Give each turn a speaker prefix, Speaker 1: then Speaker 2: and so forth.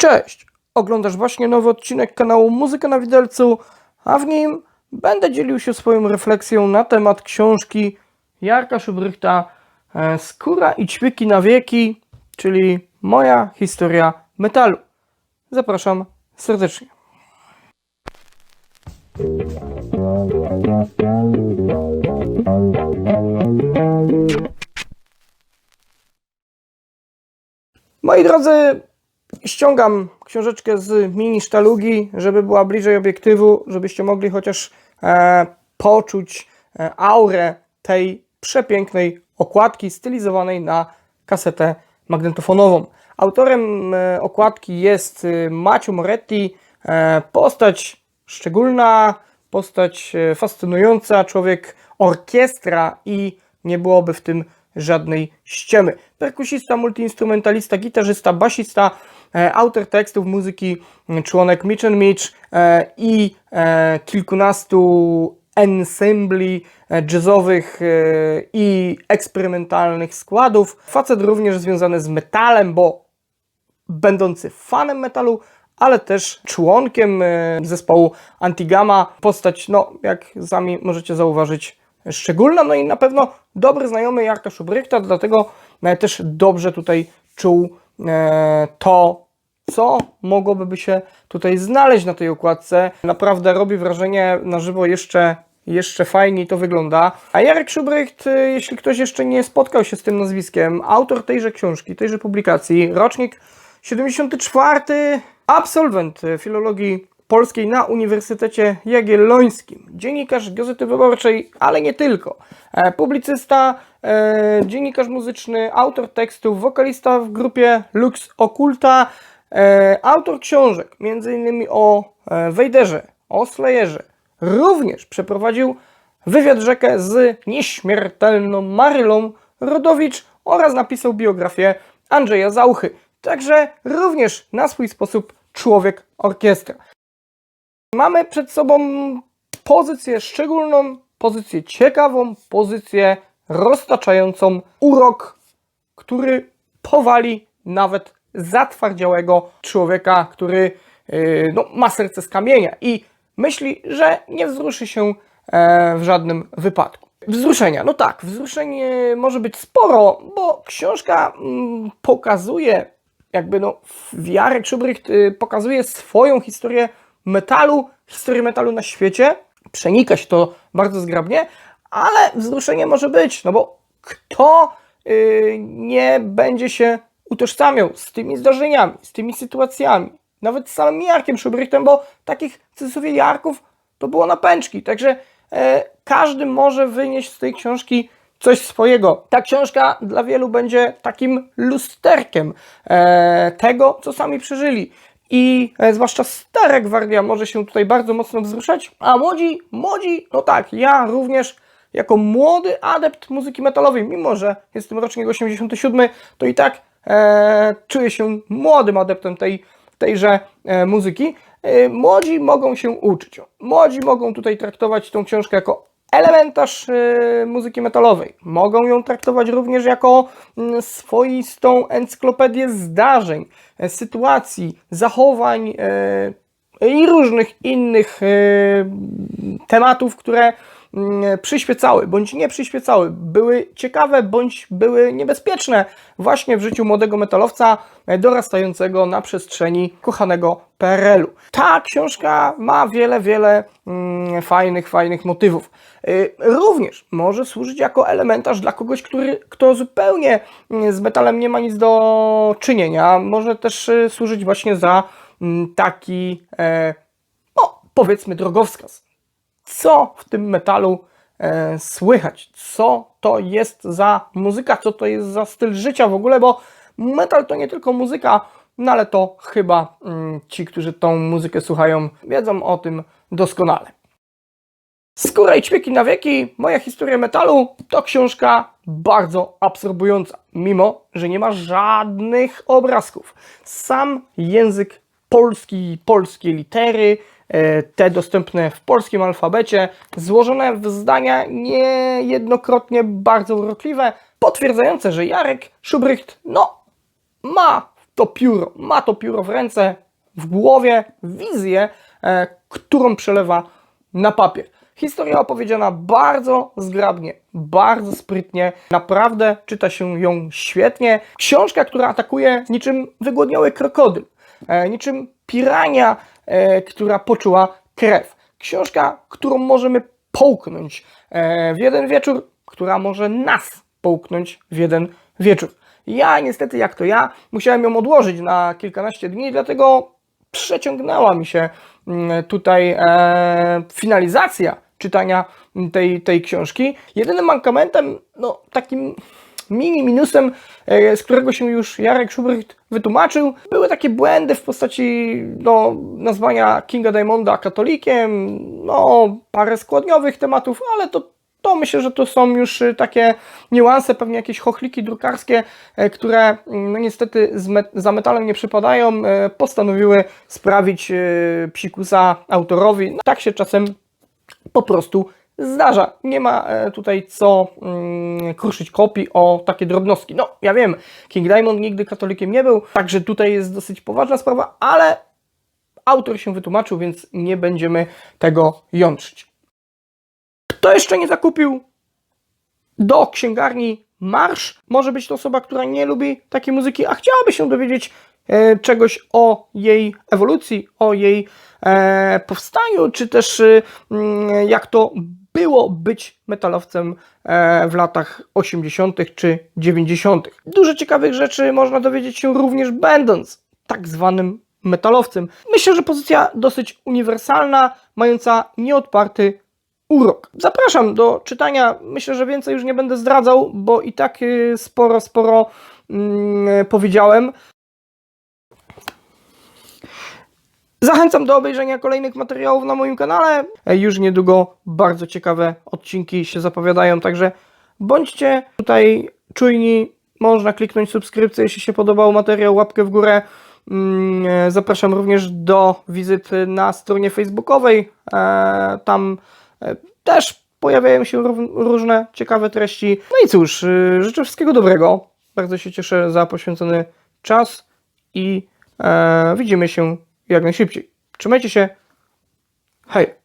Speaker 1: Cześć! Oglądasz właśnie nowy odcinek kanału Muzyka na Widelcu, a w nim będę dzielił się swoją refleksją na temat książki Jarka Szubrychta e, Skóra i ćwiki na wieki, czyli moja historia metalu. Zapraszam serdecznie. Moi drodzy, ściągam książeczkę z mini sztalugi, żeby była bliżej obiektywu, żebyście mogli chociaż e, poczuć e, aurę tej przepięknej okładki stylizowanej na kasetę magnetofonową. Autorem e, okładki jest e, Maciu Moretti, postać szczególna, postać fascynująca, człowiek orkiestra i nie byłoby w tym żadnej ściemy. Perkusista, multiinstrumentalista, gitarzysta, basista, e, autor tekstów muzyki, członek Mitch and Mitch e, i e, kilkunastu ensembli jazzowych i eksperymentalnych składów. Facet również związany z metalem, bo będący fanem metalu, ale też członkiem zespołu Antigama. Postać, no, jak sami możecie zauważyć, szczególna, no i na pewno dobry znajomy Jarka Szubrychta, dlatego e, też dobrze tutaj czuł e, to, co mogłoby się tutaj znaleźć na tej okładce. Naprawdę robi wrażenie na żywo jeszcze, jeszcze fajniej to wygląda. A Jarek Szubrycht, e, jeśli ktoś jeszcze nie spotkał się z tym nazwiskiem, autor tejże książki, tejże publikacji, rocznik 74, absolwent filologii polskiej na Uniwersytecie Jagiellońskim, dziennikarz Gazety Wyborczej, ale nie tylko, e, publicysta, e, dziennikarz muzyczny, autor tekstów, wokalista w grupie Lux Occulta, e, autor książek, m.in. o Wejderze, o Slayerze. Również przeprowadził wywiad rzekę z nieśmiertelną Marylą Rodowicz oraz napisał biografię Andrzeja Zauchy. Także również na swój sposób człowiek orkiestra. Mamy przed sobą pozycję szczególną, pozycję ciekawą, pozycję roztaczającą urok, który powali nawet zatwardziałego człowieka, który yy, no, ma serce z kamienia i myśli, że nie wzruszy się e, w żadnym wypadku. Wzruszenia, no tak, wzruszenie może być sporo, bo książka mm, pokazuje, jakby no, Jarek Szubrycht y, pokazuje swoją historię metalu, historię metalu na świecie. Przenika się to bardzo zgrabnie, ale wzruszenie może być, no bo kto y, nie będzie się utożsamiał z tymi zdarzeniami, z tymi sytuacjami, nawet z samym Jarkiem Szubrychtem, bo takich w Jarków to było na pęczki, także e, każdy może wynieść z tej książki coś swojego. Ta książka dla wielu będzie takim lusterkiem e, tego, co sami przeżyli. I e, zwłaszcza stara gwardia może się tutaj bardzo mocno wzruszać, a młodzi, młodzi, no tak, ja również jako młody adept muzyki metalowej, mimo że jestem rocznik 87, to i tak e, czuję się młodym adeptem tej, tejże e, muzyki. E, młodzi mogą się uczyć. Młodzi mogą tutaj traktować tą książkę jako elementarz e, muzyki metalowej. Mogą ją traktować również jako mm, swoistą encyklopedię zdarzeń, e, sytuacji, zachowań e, i różnych innych e, tematów, które przyświecały bądź nie przyświecały, były ciekawe bądź były niebezpieczne właśnie w życiu młodego metalowca e, dorastającego na przestrzeni kochanego PRL-u. Ta książka ma wiele, wiele mm, fajnych, fajnych motywów. Y, Również może służyć jako elementarz dla kogoś, który, kto zupełnie mm, z metalem nie ma nic do czynienia. Może też y, służyć właśnie za mm, taki, e, no, powiedzmy, drogowskaz co w tym metalu e, słychać, co to jest za muzyka, co to jest za styl życia w ogóle, bo metal to nie tylko muzyka, no ale to chyba mm, ci, którzy tą muzykę słuchają, wiedzą o tym doskonale. Skóra i ćwieki na wieki, moja historia metalu to książka bardzo absorbująca, mimo że nie ma żadnych obrazków. Sam język polski, polskie litery, te dostępne w polskim alfabecie, złożone w zdania niejednokrotnie bardzo urokliwe, potwierdzające, że Jarek Szubrycht, no, ma to pióro. Ma to pióro w ręce, w głowie, wizję, e, którą przelewa na papier. Historia opowiedziana bardzo zgrabnie, bardzo sprytnie. Naprawdę czyta się ją świetnie. Książka, która atakuje niczym wygłodniały krokodyl, e, niczym pirania, e, która poczuła krew. Książka, którą możemy połknąć e, w jeden wieczór, która może nas połknąć w jeden wieczór. Ja niestety, jak to ja, musiałem ją odłożyć na kilkanaście dni, dlatego przeciągnęła mi się mm, tutaj e, finalizacja czytania tej, tej książki. Jedynym mankamentem, no takim mini minusem, e, z którego się już Jarek Schubert wytłumaczył, były takie błędy w postaci no, nazwania Kinga Diamonda katolikiem, no parę składniowych tematów, ale to to myślę, że to są już y, takie niuanse, pewnie jakieś chochliki drukarskie, e, które mm, no niestety met- za metalem nie przypadają, e, postanowiły sprawić e, psikusa autorowi. No, tak się czasem po prostu zdarza. Nie ma e, tutaj co mm, kruszyć kopii o takie drobnostki. No, ja wiem, King Diamond nigdy katolikiem nie był, także tutaj jest dosyć poważna sprawa, ale autor się wytłumaczył, więc nie będziemy tego jątrzyć. Kto jeszcze nie zakupił do księgarni Marsz? Może być to osoba, która nie lubi takiej muzyki, a chciałaby się dowiedzieć e, czegoś o jej ewolucji, o jej e, powstaniu, czy też e, mm, jak to było być metalowcem e, w latach 80. czy 90. Dużo ciekawych rzeczy można dowiedzieć się również będąc tak zwanym metalowcem. Myślę, że pozycja dosyć uniwersalna, mająca nieodparty urok. Zapraszam do czytania. Myślę, że więcej już nie będę zdradzał, bo i tak y, sporo, sporo mm, powiedziałem. Zachęcam do obejrzenia kolejnych materiałów na moim kanale. Już niedługo bardzo ciekawe odcinki się zapowiadają, także bądźcie tutaj czujni. Można kliknąć subskrypcję, jeśli się podobał materiał, łapkę w górę. Mm, e, Zapraszam również do wizyty na stronie facebookowej. E, Tam e, też pojawiają się różne ciekawe treści. No i cóż, życzę wszystkiego dobrego. Bardzo się cieszę za poświęcony czas i widzimy się jak najszybciej. Trzymajcie się. Hej!